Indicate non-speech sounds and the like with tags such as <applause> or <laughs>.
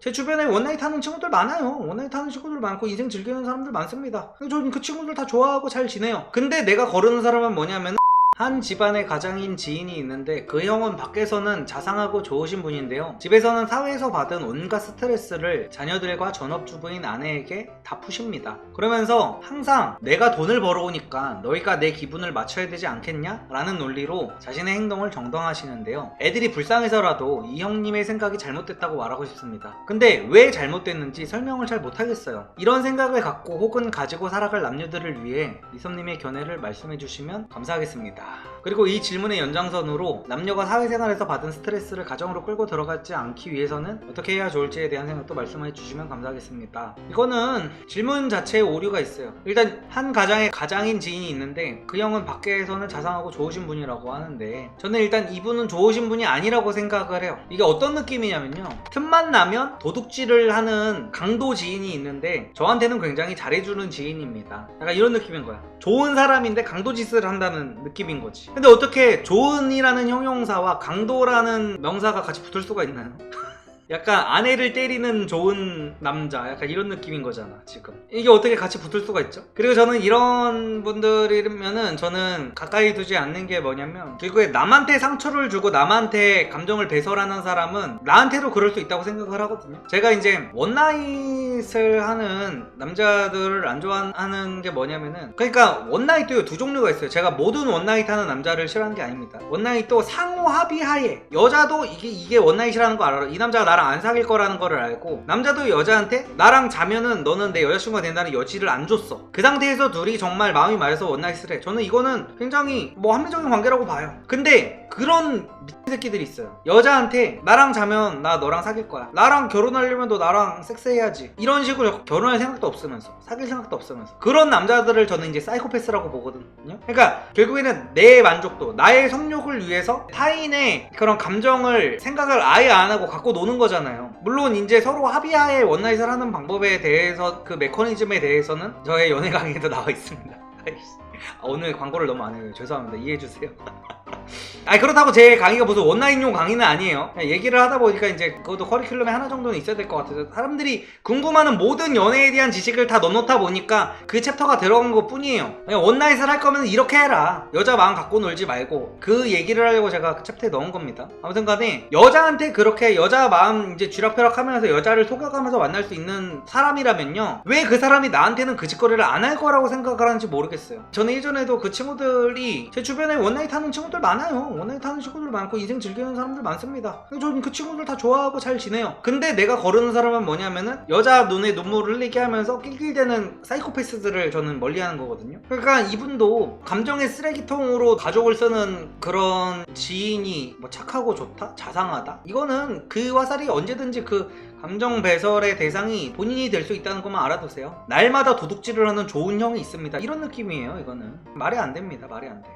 제 주변에 원나잇 하는 친구들 많아요. 원나잇 하는 친구들 많고 인생 즐기는 사람들 많습니다. 저는 그 친구들 다 좋아하고 잘 지내요. 근데 내가 거르는 사람은 뭐냐면 한 집안의 가장인 지인이 있는데 그 형은 밖에서는 자상하고 좋으신 분인데요. 집에서는 사회에서 받은 온갖 스트레스를 자녀들과 전업주부인 아내에게 다 푸십니다. 그러면서 항상 내가 돈을 벌어오니까 너희가 내 기분을 맞춰야 되지 않겠냐? 라는 논리로 자신의 행동을 정당하시는데요. 애들이 불쌍해서라도 이 형님의 생각이 잘못됐다고 말하고 싶습니다. 근데 왜 잘못됐는지 설명을 잘 못하겠어요. 이런 생각을 갖고 혹은 가지고 살아갈 남녀들을 위해 미섭님의 견해를 말씀해 주시면 감사하겠습니다. 감사합니다. 그리고 이 질문의 연장선으로 남녀가 사회생활에서 받은 스트레스를 가정으로 끌고 들어가지 않기 위해서는 어떻게 해야 좋을지에 대한 생각도 말씀해 주시면 감사하겠습니다. 이거는 질문 자체에 오류가 있어요. 일단 한 가장에 가장인 지인이 있는데 그 형은 밖에서는 자상하고 좋으신 분이라고 하는데 저는 일단 이분은 좋으신 분이 아니라고 생각을 해요. 이게 어떤 느낌이냐면요. 틈만 나면 도둑질을 하는 강도 지인이 있는데 저한테는 굉장히 잘해주는 지인입니다. 약간 이런 느낌인 거야. 좋은 사람인데 강도 짓을 한다는 느낌인 거지. 근데 어떻게 좋은이라는 형용사와 강도라는 명사가 같이 붙을 수가 있나요? 약간 아내를 때리는 좋은 남자 약간 이런 느낌인 거잖아 지금. 이게 어떻게 같이 붙을 수가 있죠? 그리고 저는 이런 분들이면은 저는 가까이 두지 않는 게 뭐냐면 결국에 남한테 상처를 주고 남한테 감정을 배설하는 사람은 나한테도 그럴 수 있다고 생각을 하거든요. 제가 이제 원나잇을 하는 남자들을 안 좋아하는 게 뭐냐면은 그러니까 원나잇도 두 종류가 있어요. 제가 모든 원나잇 하는 남자를 싫어하는 게 아닙니다. 원나잇도 상호 합의 하에 여자도 이게 이게 원나잇이라는 거 알아 이 남자가 나랑 안 사귈 거라는 거를 알고 남자도 여자한테 나랑 자면은 너는 내 여자친구가 된다는 여지를 안 줬어. 그 상태에서 둘이 정말 마음이 맞아서 원나잇을 해. 저는 이거는 굉장히 뭐 합리적인 관계라고 봐요. 근데 그런 미친 새끼들이 있어요. 여자한테 나랑 자면 나 너랑 사귈 거야. 나랑 결혼하려면 너 나랑 섹스해야지. 이런 식으로 결혼할 생각도 없으면서 사귈 생각도 없으면서. 그런 남자들을 저는 이제 사이코패스라고 보거든요. 그러니까 결국에는 내 만족도 나의 성욕을 위해서 타인의 그런 감정을 생각을 아예 안 하고 갖고 노는 거 잖아요. 물론 이제 서로 합의하에 원나잇을 하는 방법에 대해서 그 메커니즘에 대해서는 저의 연애 강의에도 나와 있습니다. <laughs> 아, 오늘 광고를 너무 안 해요. 죄송합니다. 이해해주세요 <laughs> 아니 그렇다고 제 강의가 무슨 원나잇용 강의는 아니에요. 그냥 얘기를 하다 보니까 이제 그것도 커리큘럼에 하나 정도는 있어야 될 것 같아서 사람들이 궁금하는 모든 연애에 대한 지식을 다 넣어놓다 보니까 그 챕터가 들어간 것 뿐이에요. 그냥 원나잇을 할 거면 이렇게 해라. 여자 마음 갖고 놀지 말고 그 얘기를 하려고 제가 그 챕터에 넣은 겁니다. 아무튼간에 여자한테 그렇게 여자 마음 이제 쥐락펴락하면서 여자를 속여가면서 만날 수 있는 사람이라면요. 왜 그 사람이 나한테는 그 짓거리를 안 할 거라고 생각을 하는지 모르겠어요. 저는 예전에도 그 친구들이 제 주변에 원나잇 하는 친구들 많아요. 원나잇 하는 친구들 많고 인생 즐기는 사람들 많습니다. 저는 그 친구들 다 좋아하고 잘 지내요. 근데 내가 거르는 사람은 뭐냐면은 여자 눈에 눈물을 흘리게 하면서 낄낄대는 사이코패스들을 저는 멀리하는 거거든요. 그러니까 이분도 감정의 쓰레기통으로 가족을 쓰는 그런 지인이 뭐 착하고 좋다, 자상하다. 이거는 그 화살이 언제든지 그 감정 배설의 대상이 본인이 될 수 있다는 것만 알아두세요. 날마다 도둑질을 하는 좋은 형이 있습니다. 이런 느낌이에요. 이거는 말이 안 됩니다. 말이 안 돼.